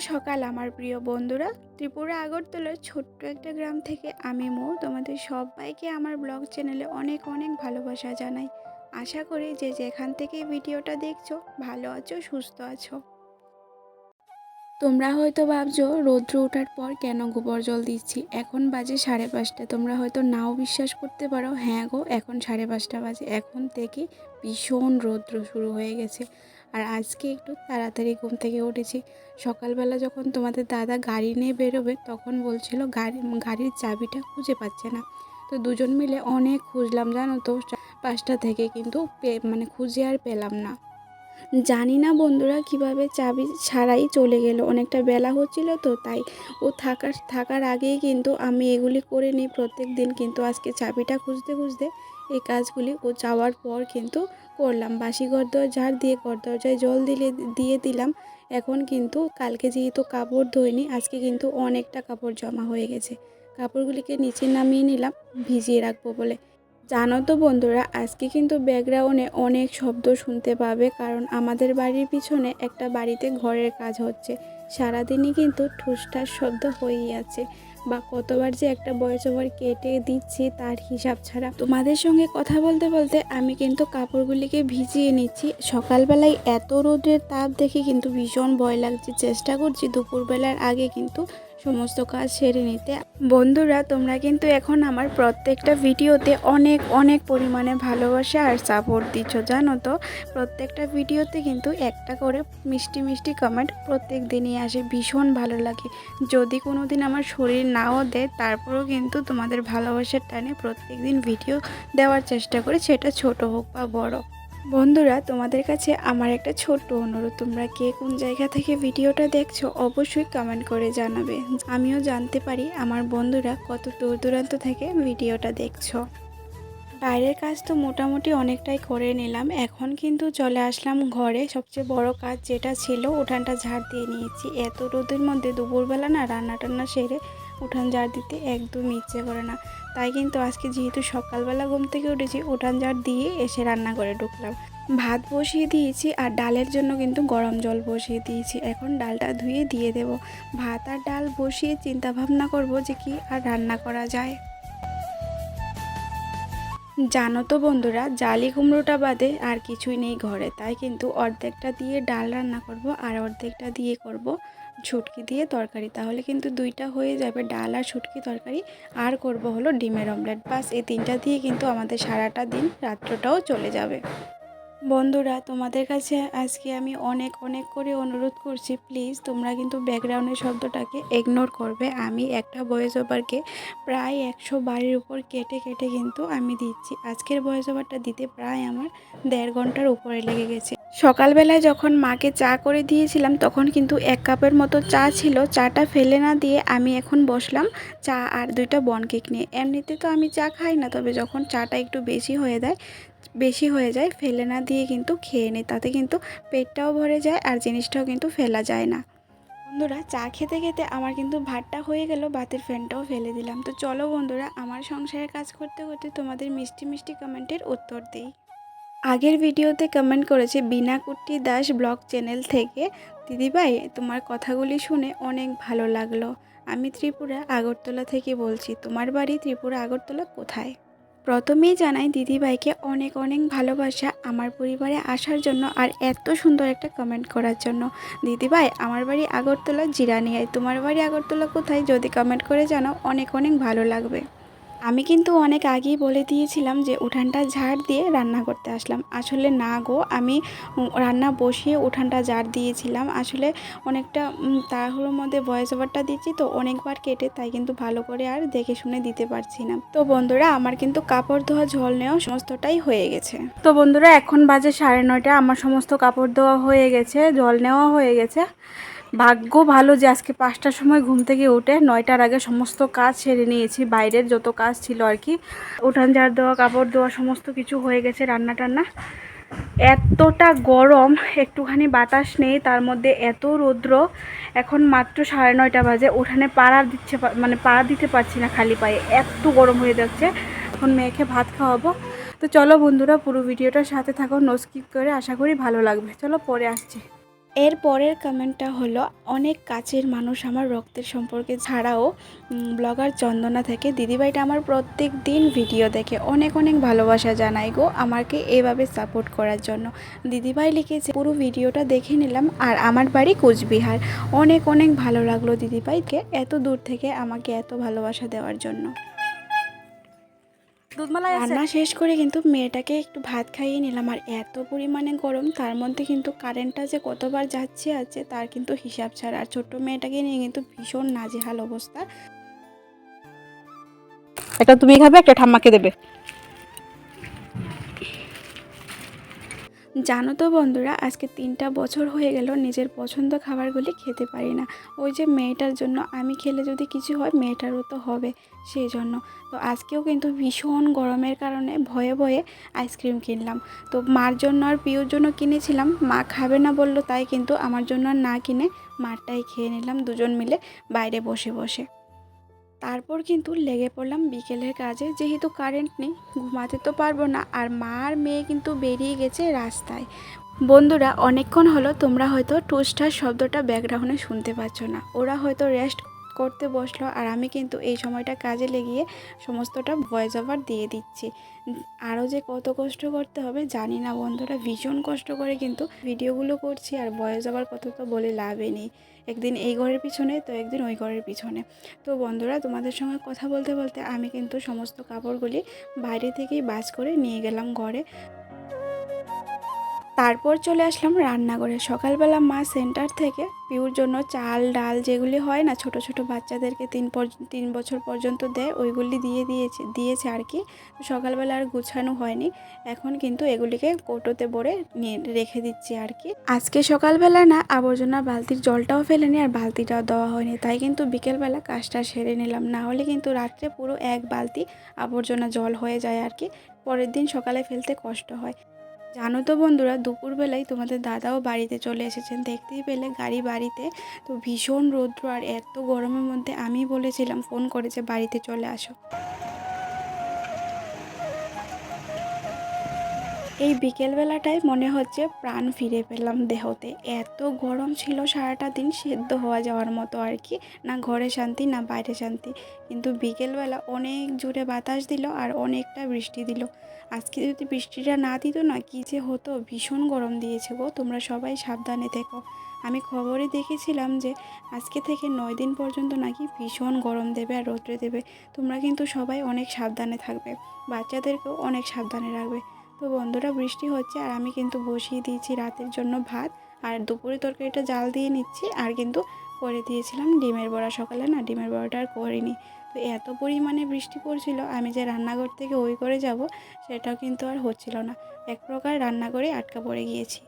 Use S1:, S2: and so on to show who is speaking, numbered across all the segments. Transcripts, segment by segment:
S1: সকাল, আমার প্রিয় বন্ধুরা। ত্রিপুরা, আগরতলার ছোট্ট একটা গ্রাম থেকে আমি মো। তোমাদের সবাইকে আমার ব্লগ চ্যানেলে অনেক অনেক ভালোবাসা জানাই। আশা করি যে যেখান থেকে ভিডিওটা দেখছ, ভালো আছো, সুস্থ আছো। তোমরা হয়তো ভাবছ, রৌদ্র ওঠার পর কেন গোবর জল দিচ্ছি? এখন বাজে সাড়ে পাঁচটা। তোমরা হয়তো নাও বিশ্বাস করতে পারো হ্যাঁ গো, এখন সাড়ে পাঁচটা বাজে। এখন থেকে ভীষণ রৌদ্র শুরু হয়ে গেছে। আর আজকে একটু তাড়াতাড়ি ঘুম থেকে উঠেছি। সকালবেলা যখন তোমাদের দাদা গাড়ি নিয়ে বেরোবে, তখন বলছিল গাড়ি, গাড়ির চাবিটা খুঁজে পাচ্ছে না। তো দুজন মিলে অনেক খুঁজলাম, জানো তো, পাঁচটা থেকে কিন্তু মানে খুঁজে আর পেলাম না। জানি না বন্ধুরা কীভাবে চাবি ছাড়াই চলে গেল, অনেকটা বেলা হচ্ছিল তো, তাই ও থাকার থাকার আগেই কিন্তু আমি এগুলি করে নিই। প্রত্যেক দিন কিন্তু আজকে চাবিটা খুঁজতে খুঁজতে এই কাজগুলি ও যাওয়ার পর কিন্তু করলাম। বাসি ঘর দর ঝাড় দিয়ে ঘর দরজায় জল দিলে, দিয়ে দিলাম। এখন কিন্তু কালকে যেহেতু কাপড় ধোয়নি আজকে কিন্তু অনেকটা কাপড় জমা হয়ে গেছে। কাপড়গুলিকে নিচে নামিয়ে নিলাম, ভিজিয়ে রাখব বলে। জানো তো বন্ধুরা, আজকে কিন্তু ব্যাকগ্রাউন্ডে অনেক শব্দ শুনতে পাবে, কারণ আমাদের বাড়ির পিছনে একটা বাড়িতে ঘরের কাজ হচ্ছে। সারাদিনই কিন্তু ঠুসঠাস শব্দ হয়েই আছে। বা কতবার যে একটা বয়স ওভার কেটে দিচ্ছি তার হিসাব ছাড়া। তোমাদের সঙ্গে কথা বলতে বলতে আমি কিন্তু কাপড়গুলিকে ভিজিয়ে নিচ্ছি। সকালবেলায় এত রোদের তাপ দেখে কিন্তু ভীষণ ভয় লাগছে। চেষ্টা করছি দুপুরবেলার আগে কিন্তু সমস্ত কাজ সেরে নিতে। বন্ধুরা, তোমরা কিন্তু এখন আমার প্রত্যেকটা ভিডিওতে অনেক অনেক পরিমাণে ভালোবাসা আর সাপোর্ট দিচ্ছ জানো তো? প্রত্যেকটা ভিডিওতে কিন্তু একটা করে মিষ্টি মিষ্টি কমেন্ট প্রত্যেক দিনই আসে, ভীষণ ভালো লাগে। যদি কোনো দিন আমার শরীর নাও দেয়, তারপরেও কিন্তু তোমাদের ভালোবাসার টানে প্রত্যেক দিন ভিডিও দেওয়ার চেষ্টা করি, সেটা ছোট হোক বা বড়। বন্ধুরা, তোমাদের কাছে আমার একটা ছোট্ট অনুরোধ। তোমরা কে কোন জায়গা থেকে ভিডিওটা দেখছ, অবশ্যই কমেন্ট করে জানাবে। আমিও জানতে পারি আমার বন্ধুরা কত দূর দূরান্ত থেকে ভিডিওটা দেখছ। বাইরের কাজ তো মোটামুটি অনেকটাই করে নিলাম। এখন কিন্তু চলে আসলাম ঘরে। সবচেয়ে বড় কাজ যেটা ছিল, উঠানটা ঝাড় দিয়ে নিয়েছি। এত রোদের মধ্যে দুপুরবেলা না রান্না টান্না সেরে উঠান ঝাড় দিতে একদম ইচ্ছে করে না। তাই কিন্তু আজকে যেহেতু সকালবেলা ঘুম থেকে উঠেছি, উঠান ঝাড় দিয়ে এসে রান্না করে ঢুকলাম। ভাত বসিয়ে দিয়েছি আর ডালের জন্য কিন্তু গরম জল বসিয়ে দিয়েছি। এখন ডালটা ধুয়ে দিয়ে দেব। ভাত আর ডাল বসিয়ে চিন্তা ভাবনা করব যে কি আর রান্না করা যায়। জানো তো বন্ধুরা, জালি কুমড়োটা বাদে আর কিছুই নেই ঘরে। তাই কিন্তু অর্ধেকটা দিয়ে ডাল রান্না করব আর অর্ধেকটা দিয়ে করব ছুটকি দিয়ে তরকারি। তাহলে কিন্তু দুইটা হয়ে যাবে ডাল আর ছুটকি তরকারি। আর করব হলো ডিমের অমলেট। বাস, এই তিনটা দিয়ে কিন্তু আমাদের সারাটা দিন রাত্রটাও চলে যাবে। বন্ধুরা, তোমাদের কাছে আজকে আমি অনেক অনেক করে অনুরোধ করছি। প্লিজ, তোমরা কিন্তু ব্যাকগ্রাউন্ডের শব্দটাকে ইগনোর করবে। আমি একটা ভয়েস ওভারকে প্রায় একশো বারের উপর কেটে কেটে কিন্তু আমি দিচ্ছি। আজকের ভয়েস ওভারটা দিতে প্রায় আমার দেড় ঘণ্টার উপরে লেগে গেছে। সকালবেলায় যখন মাকে চা করে দিয়েছিলাম, তখন কিন্তু এক কাপের মতো চা ছিল। চাটা ফেলে না দিয়ে আমি এখন বসলাম চা আর দুইটা বন কেক নিয়ে। এমনিতে তো আমি চা খাই না, তবে যখন চাটা একটু বেশি হয়ে যায়, বেশি হয়ে যায়, ফেলে না দিয়ে কিন্তু খেয়ে নিই। তাতে কিন্তু পেটটাও ভরে যায় আর জিনিসটাও কিন্তু ফেলা যায় না। বন্ধুরা, চা খেতে খেতে আমার কিন্তু ভাতটা হয়ে গেল, ভাতের ফ্যানটাও ফেলে দিলাম। তো চলো বন্ধুরা, আমার সংসারের কাজ করতে করতে তোমাদের মিষ্টি মিষ্টি কমেন্টের উত্তর দিই। আগের ভিডিওতে কমেন্ট করেছে বিনা কুট্টি দাস ব্লগ চ্যানেল থেকে। দিদিভাই, তোমার কথাগুলি শুনে অনেক ভালো লাগল। আমি ত্রিপুরা আগরতলা থেকে বলছি, তোমার বাড়ি ত্রিপুরা আগরতলা কোথায়? প্রথমেই জানাই দিদিভাইকে অনেক অনেক ভালোবাসা আমার পরিবারে আসার জন্য আর এত সুন্দর একটা কমেন্ট করার জন্য। দিদিভাই, আমার বাড়ি আগরতলা, জিরানিয়ায়। তোমার বাড়ি আগরতলা কোথায়? যদি কমেন্ট করে জানাও, অনেক অনেক ভালো লাগবে। আমি কিন্তু অনেক আগেই বলে দিয়েছিলাম যে উঠানটা ঝাড় দিয়ে রান্না করতে আসলাম। আসলে না গো, আমি রান্না বসিয়ে উঠানটা ঝাড় দিয়েছিলাম। আসলে অনেকটা তাড়াহুড়োর মধ্যে ভয়েস ওভারটা দিচ্ছি তো অনেকবার কেটে তাই কিন্তু ভালো করে আর দেখে শুনে দিতে পারছি না। তো বন্ধুরা, আমার কিন্তু কাপড় ধোয়া ঝোল নেওয়া সমস্তটাই হয়ে গেছে। তো বন্ধুরা, এখন বাজে সাড়ে নয়টা, আমার সমস্ত কাপড় ধোয়া হয়ে গেছে, জল নেওয়া হয়ে গেছে। ভাগ্য ভালো যে আজকে পাঁচটার সময় ঘুম থেকে উঠে নয়টার আগে সমস্ত কাজ সেরে নিয়েছি, বাইরের যত কাজ ছিল আর কি। উঠান ঝাড় দেওয়া, কাপড় দেওয়া সমস্ত কিছু হয়ে গেছে রান্না টান্না। এতটা গরম, একটুখানি বাতাস নেই, তার মধ্যে এত রৌদ্র। এখন মাত্র সাড়ে নয়টা বাজে, উঠানে পাড়া দিচ্ছে মানে পাড়া দিতে পারছি না খালি পায়ে। এত গরম হয়ে যাচ্ছে। এখন মেয়েকে ভাত খাওয়াবো। তো চলো বন্ধুরা, পুরো ভিডিওটার সাথে থাকো নো করে, আশা করি ভালো লাগবে। চলো পরে আসছি। এর পরের কমেন্টটা হলো, অনেক কাছের মানুষ আমার রক্তের সম্পর্কে ছাড়াও ব্লগার চন্দনা থেকে, দিদিভাইটা আমার প্রত্যেক দিন ভিডিও দেখে অনেক অনেক ভালোবাসা জানাই গো আমাকে এভাবে সাপোর্ট করার জন্য। দিদিভাই লিখেছে, পুরো ভিডিওটা দেখে নিলাম আর আমার বাড়ি কোচবিহার। অনেক অনেক ভালো লাগল দিদিভাইকে এত দূর থেকে আমাকে এত ভালোবাসা দেওয়ার জন্য।
S2: দুধমালাই
S1: রান্না শেষ করে কিন্তু মেয়েটাকে একটু ভাত খাইয়ে নিলাম। আর এত পরিমাণে গরম তার মধ্যে কিন্তু কারেন্টটা যে কতবার যাচ্ছে আছে তার কিন্তু হিসাব ছাড়া। আর ছোট্ট মেয়েটাকে নিয়ে কিন্তু ভীষণ নাজেহাল অবস্থা।
S2: একটা তুমি খাবে একটা ঠাম্মাকে দেবে।
S1: জানো তো বন্ধুরা, আজকে তিনটা বছর হয়ে গেল নিজের পছন্দ খাবারগুলি খেতে পারি না। ওই যে মেয়েটার জন্য আমি খেলে যদি কিছু হয়, মেয়েটারও তো হবে সেই জন্য তো আজকেও কিন্তু ভীষণ গরমের কারণে ভয়ে ভয়ে আইসক্রিম কিনলাম। তো মার জন্য আর পিওর জন্য কিনেছিলাম, মা খাবে না বলল, তাই কিন্তু আমার জন্য না কিনে মারটাই খেয়ে নিলাম দুজন মিলে বাইরে বসে বসে। তারপর কিন্তু লেগে পড়লাম বিকেলের কাজে। যেহেতু কারেন্ট নেই, ঘুমাতে তো পারব না। আর মা আর মেয়ে কিন্তু বেরিয়ে গেছে রাস্তায়। বন্ধুরা, অনেকক্ষণ হলো, তোমরা হয়তো টুস্টার শব্দটা ব্যাকগ্রাউন্ডে শুনতে পাচ্ছ না। ওরা হয়তো রেস্ট করতে বসল আর আমি কিন্তু এই সময়টা কাজে লেগিয়ে সমস্তটা ভয়েস ওভার দিয়ে দিচ্ছি। আরও যে কত কষ্ট করতে হবে জানি না বন্ধুরা, ভীষণ কষ্ট করে কিন্তু ভিডিওগুলো করছি আর ভয়েস ওভার কত তো বলে লাভই নেই। একদিন এই ঘরের পিছনে, তো একদিন ওই ঘরের পিছনে। তো বন্ধুরা, তোমাদের সঙ্গে কথা বলতে বলতে আমি কিন্তু সমস্ত কাপড়গুলি বাইরে থেকেই বাজ করে নিয়ে গেলাম ঘরে। তারপর চলে আসলাম রান্নাঘরে। সকালবেলা মা সেন্টার থেকে পিউর জন্য চাল, ডাল যেগুলি হয় না ছোট ছোট বাচ্চাদেরকে তিন তিন বছর পর্যন্ত দেয়, ওইগুলি দিয়ে দিয়েছে দিয়েছে আর কি। সকালবেলা আর গুছানো হয়নি। এখন কিন্তু এগুলিকে কৌটোতে ভরে নিয়ে রেখে দিচ্ছি আর কি। আজকে সকালবেলা না আবর্জনা বালতির জলটাও ফেলেনি আর বালতিটাও দেওয়া হয়নি। তাই কিন্তু বিকেলবেলা কাজটা সেরে নিলাম। না হলে কিন্তু রাত্রে পুরো এক বালতি আবর্জনা জল হয়ে যায় আর কি। পরের দিন সকালে ফেলতে কষ্ট হয়। জানো তো বন্ধুরা, দুপুরবেলায় তোমাদের দাদাও বাড়িতে চলে এসেছেন। দেখতেই পেলে গাড়ি বাড়িতে। তো ভীষণ রৌদ্র আর এত গরমের মধ্যে আমি বলেছিলাম, ফোন করেছে বাড়িতে চলে আসো। এই বিকেলবেলাটায় মনে হচ্ছে প্রাণ ফিরে পেলাম দেহতে। এত গরম ছিল সারাটা দিন সেদ্ধ হওয়া যাওয়ার মতো আর কি, না ঘরে শান্তি, না বাইরে শান্তি। কিন্তু বিকেলবেলা অনেক জোরে বাতাস দিল আর অনেকটা বৃষ্টি দিল। আজকে যদি বৃষ্টিটা না দিত না, কী যে হতো? ভীষণ গরম দিয়েছে গো, তোমরা সবাই সাবধানে থেকো। আমি খবরে দেখেছিলাম যে, আজকে থেকে নয় দিন পর্যন্ত নাকি ভীষণ গরম দেবে আর রৌদ্রে দেবে। তোমরা কিন্তু সবাই অনেক সাবধানে থাকবে। বাচ্চাদেরকেও অনেক সাবধানে রাখবে। তো বন্ধুরা বৃষ্টি হচ্ছে আর আমি কিন্তু বসিয়ে দিয়েছি রাতের জন্য ভাত। আর দুপুরে তরকারিটা জাল দিয়ে নিচ্ছি আর কিন্তু করে দিয়েছিলাম ডিমের বড়া। সকালে না ডিমের বড়াটা আর করিনি। তো এত পরিমাণে বৃষ্টি পড়ছিল, আমি যে রান্নাঘর থেকে ওই করে যাব, সেটাও কিন্তু আর হচ্ছিল না। এক প্রকার রান্না করে আটকা পড়ে গিয়েছি।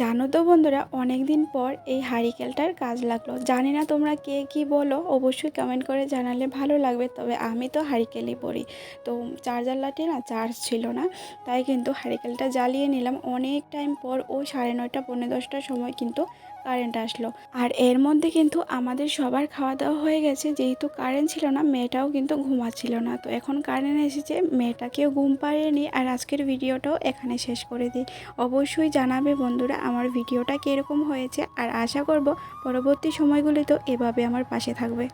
S1: জানো তো বন্ধুরা অনেক দিন পর এই হারিকেলটার কাজ লাগল। জানি না তোমরা কে কি বলো, অবশ্যই কমেন্ট করে জানালে ভালো লাগবে, তবে আমি তো হারিকেলই পড়ি তো চার্জার লাটে না চার্জ ছিল না, তাই কিন্তু হারিকেলটা জ্বালিয়ে নিলাম। অনেক টাইম পর, ও সাড়ে নয়টা, পৌনে দশটার সময় কিন্তু কারেন্ট আসলো। আর এর মধ্যে কিন্তু আমাদের সবার খাওয়া দাওয়া হয়ে গেছে। যেহেতু কারেন্ট ছিল না, মেয়েটাও কিন্তু ঘুমাচ্ছিল না। তো এখন কারেন্ট এসেছে, মেয়েটাকেও ঘুম পাড়েনি আর আজকের ভিডিওটাও এখানে শেষ করে দিই। অবশ্যই জানাবে বন্ধুরা আমার ভিডিওটা কীরকম হয়েছে। আর আশা করব পরবর্তী সময়গুলিতেও এভাবে আমার পাশে থাকবে।